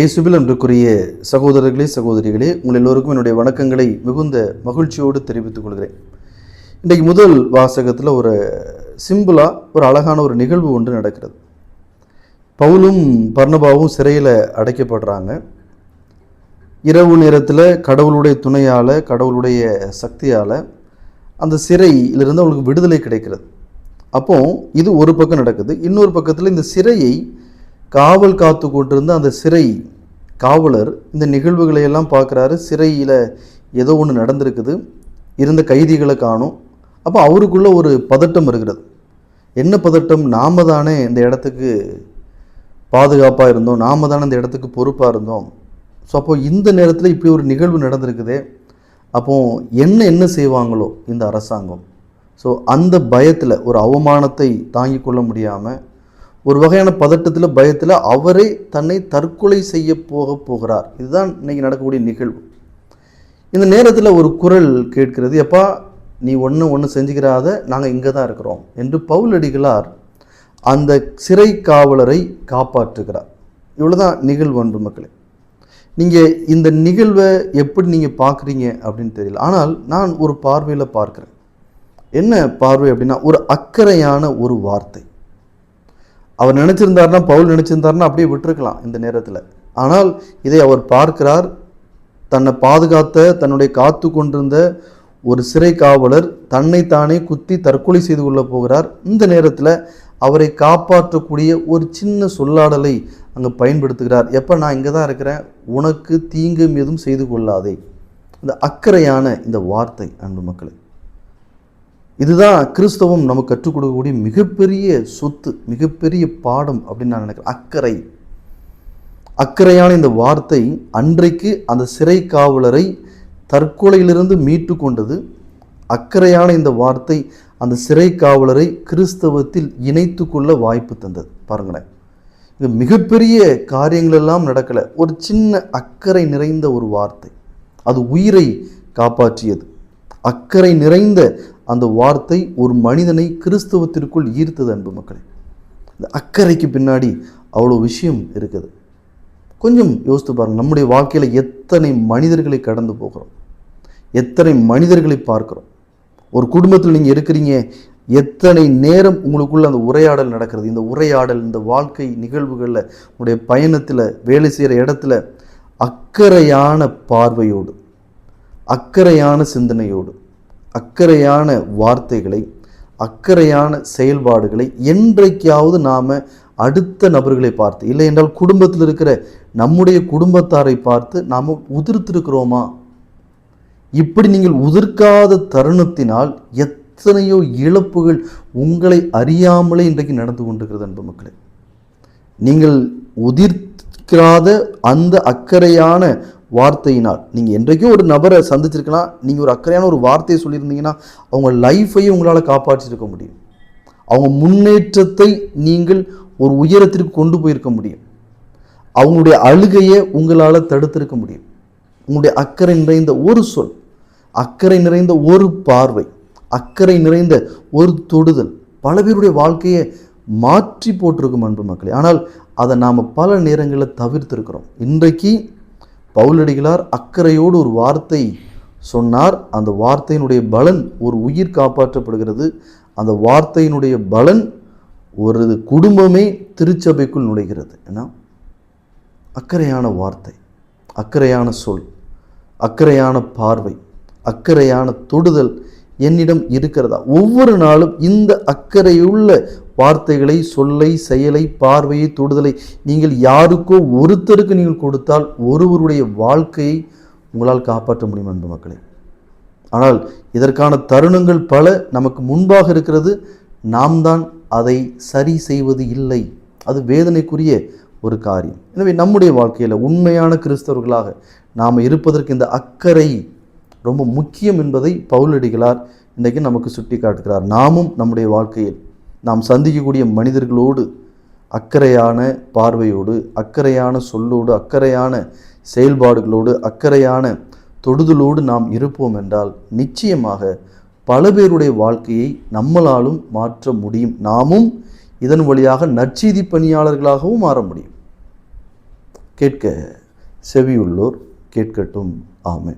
இயேசுவில் அன்றுக்குரிய சகோதரர்களே சகோதரிகளே உங்கள் எல்லோருக்கும் என்னுடைய வணக்கங்களை மிகுந்த மகிழ்ச்சியோடு தெரிவித்துக் கொள்கிறேன். இன்றைக்கு முதல் வாசகத்தில் ஒரு சிம்பிளாக ஒரு அழகான ஒரு நிகழ்வு ஒன்று நடக்கிறது. பவுலும் பர்ணபாவும் சிறையில் அடைக்கப்படுறாங்க. இரவு நேரத்தில் கடவுளுடைய துணையால் கடவுளுடைய சக்தியால் அந்த சிறையிலிருந்து அவங்களுக்கு விடுதலை கிடைக்கிறது. அப்போ இது ஒரு பக்கம் நடக்குது. இன்னொரு பக்கத்தில் இந்த சிறையை காவல் காத்து கொண்டிருந்த அந்த சிறை காவலர் இந்த நிகழ்வுகளை எல்லாம் பார்க்குறாரு. சிறையில் ஏதோ ஒன்று நடந்திருக்குது. இருந்த கைதிகளை காணும். அப்போ அவருக்குள்ளே ஒரு பதட்டம் இருக்கிறது என்ன பதட்டம்? நாம தானே இந்த இடத்துக்கு பாதுகாப்பாக இருந்தோம். நாம தானே இந்த இடத்துக்கு பொறுப்பாக இருந்தோம். ஸோ அப்போது இந்த நேரத்தில் இப்படி ஒரு நிகழ்வு நடந்திருக்குதே. அப்போது என்ன என்ன செய்வாங்களோ இந்த அரசாங்கம்? ஸோ அந்த பயத்தில் ஒரு அவமானத்தை தாங்கிக் கொள்ள முடியாமல் ஒரு வகையான பதட்டத்தில் பயத்தில் அவரே தன்னை தற்கொலை செய்ய போக போகிறார். இதுதான் இன்னைக்கு நடக்கக்கூடிய நிகழ்வு. இந்த நேரத்தில் ஒரு குரல் கேட்கிறது எப்பா நீ ஒன்று ஒன்று செஞ்சுக்கிறாத நாங்கள் இங்கே தான் இருக்கிறோம் என்று பவுலடிகளார் அந்த சிறை காவலரை காப்பாற்றுகிறார். இவ்வளோதான் நிகழ்வு அன்பு மக்களே. நீங்கள் இந்த நிகழ்வை எப்படி நீங்கள் பார்க்குறீங்க அப்படின்னு தெரியல. ஆனால் நான் ஒரு பார்வையில் பார்க்குறேன். என்ன பார்வை அப்படின்னா ஒரு அக்கறையான ஒரு வார்த்தை. அவர் நினச்சிருந்தாருன்னா பவுல் நினச்சிருந்தாருன்னா அப்படியே விட்டுருக்கலாம் இந்த நேரத்தில். ஆனால் இதை அவர் பார்க்கிறார். தன்னை பாதுகாத்த தன்னுடைய காத்து கொண்டிருந்த ஒரு சிறை காவலர் தன்னைத்தானே குத்தி தற்கொலை செய்து கொள்ள போகிறார். இந்த நேரத்தில் அவரை காப்பாற்றக்கூடிய ஒரு சின்ன சொல்லாடலை அங்கே பயன்படுத்துகிறார். எப்போ நான் இங்கே தான் இருக்கிறேன். உனக்கு தீங்கும் எதுவும் செய்து கொள்ளாதே. இந்த அக்கறையான இந்த வார்த்தை அன்பு மக்களை. இதுதான் கிறிஸ்தவம் நமக்கு கற்றுக் கொடுக்கக்கூடிய மிகப்பெரிய சொத்து மிகப்பெரிய பாடம் அப்படின்னு நான் நினைக்கிறேன். அக்கறை. அக்கறையான இந்த வார்த்தை அன்றைக்கு அந்த சிறை காவலரை தற்கொலையிலிருந்து மீட்டு கொண்டது. அக்கறையான இந்த வார்த்தை அந்த சிறை காவலரை கிறிஸ்தவத்தில் இணைத்து கொள்ள வாய்ப்பு தந்தது. பாருங்களேன். இது மிகப்பெரிய காரியங்கள் எல்லாம் நடக்கலை. ஒரு சின்ன அக்கறை நிறைந்த ஒரு வார்த்தை. அது உயிரை காப்பாற்றியது. அக்கறை நிறைந்த அந்த வார்த்தை ஒரு மனிதனை கிறிஸ்தவத்திற்குள் ஈர்த்தது அன்பு மக்களை. இந்த அக்கறைக்கு பின்னாடி அவ்வளோ விஷயம் இருக்குது. கொஞ்சம் யோசித்து பாருங்க நம்முடைய வாழ்க்கையில் எத்தனை மனிதர்களை கடந்து போகிறோம்? எத்தனை மனிதர்களை பார்க்குறோம்? ஒரு குடும்பத்தில் நீங்கள் இருக்கிறீங்க எத்தனை நேரம் உங்களுக்குள்ள அந்த உரையாடல் நடக்கிறது? இந்த உரையாடல் இந்த வாழ்க்கை நிகழ்வுகளில் உங்களுடைய பயணத்தில் வேலை செய்கிற இடத்துல அக்கறையான பார்வையோடு அக்கறையான சிந்தனையோடு அக்கறையான வார்த்தைகளை அக்கறையான செயல்பாடுகளை என்றைக்காவது நாம் அடுத்த நபர்களை பார்த்து இல்லை என்றால் குடும்பத்தில் இருக்கிற நம்முடைய குடும்பத்தாரை பார்த்து நாம் உதிர்த்திருக்கிறோமா? இப்படி நீங்கள் உதிர்க்காத தருணத்தினால் எத்தனையோ இழப்புகள் உங்களை அறியாமலே இன்றைக்கு நடந்து கொண்டிருக்கிறது அன்பு மக்களே. நீங்கள் உதிர்க்காத அந்த அக்கறையான வார்த்தையினால். நீங்கள் என்றைக்கும் ஒரு நபரை சந்திச்சிருக்கலாம் நீங்கள் ஒரு அக்கறையான ஒரு வார்த்தையை சொல்லியிருந்தீங்கன்னா அவங்க லைஃப்பையும் உங்களால் காப்பாற்றிருக்க முடியும். அவங்க முன்னேற்றத்தை நீங்கள் ஒரு உயரத்திற்கு கொண்டு போயிருக்க முடியும். அவங்களுடைய அழுகையை உங்களால் தடுத்திருக்க முடியும். உங்களுடைய அக்கறை நிறைந்த ஒரு சொல் அக்கறை நிறைந்த ஒரு பார்வை அக்கறை நிறைந்த ஒரு தொடுதல் பல பேருடைய வாழ்க்கையை மாற்றி போட்டிருக்கும் அன்பு மக்களே. ஆனால் அதை நாம் பல நேரங்களில் தவிர்த்திருக்கிறோம். இன்றைக்கு பவுலடிகளார் அக்கறையோடு ஒரு வார்த்தை சொன்னார். அந்த வார்த்தையினுடைய பலன் ஒரு உயிர் காப்பாற்றப்படுகிறது. அந்த வார்த்தையினுடைய பலன் ஒரு குடும்பமே திருச்சபைக்குள் நுழைகிறது. ஏன்னா அக்கறையான வார்த்தை அக்கறையான சொல் அக்கறையான பார்வை அக்கறையான தொடுதல் என்னிடம் இருக்கிறதா? ஒவ்வொரு நாளும் இந்த அக்கறையுள்ள வார்த்தைகளை சொல்லை செயலை பார்வையை தொடுதலை நீங்கள் யாருக்கோ ஒருத்தருக்கு நீங்கள் கொடுத்தால் ஒருவருடைய வாழ்க்கையை உங்களால் காப்பாற்ற முடியும் அன்பு மக்களே. ஆனால் இதற்கான தருணங்கள் பல நமக்கு முன்பாக இருக்கிறது. நாம் தான் அதை சரி செய்வது இல்லை. அது வேதனைக்குரிய ஒரு காரியம். எனவே நம்முடைய வாழ்க்கையில் உண்மையான கிறிஸ்தவர்களாக நாம் இருப்பதற்கு இந்த அக்கறை ரொம்ப முக்கியம் என்பதை பவுலடிகளார் இன்றைக்கு நமக்கு சுட்டி காட்டுகிறார் நாமும் நம்முடைய வாழ்க்கையில் நாம் சந்திக்கக்கூடிய மனிதர்களோடு அக்கறையான பார்வையோடு அக்கறையான சொல்லோடு அக்கறையான செயல்பாடுகளோடு அக்கறையான தொடுதலோடு நாம் இருப்போம் என்றால் நிச்சயமாக பல பேருடைய வாழ்க்கையை நம்மளாலும் மாற்ற முடியும். நாமும் இதன் வழியாக நற்செய்தி பணியாளர்களாகவும் மாற முடியும். கேட்க செவியுள்ளோர் கேட்கட்டும். ஆமை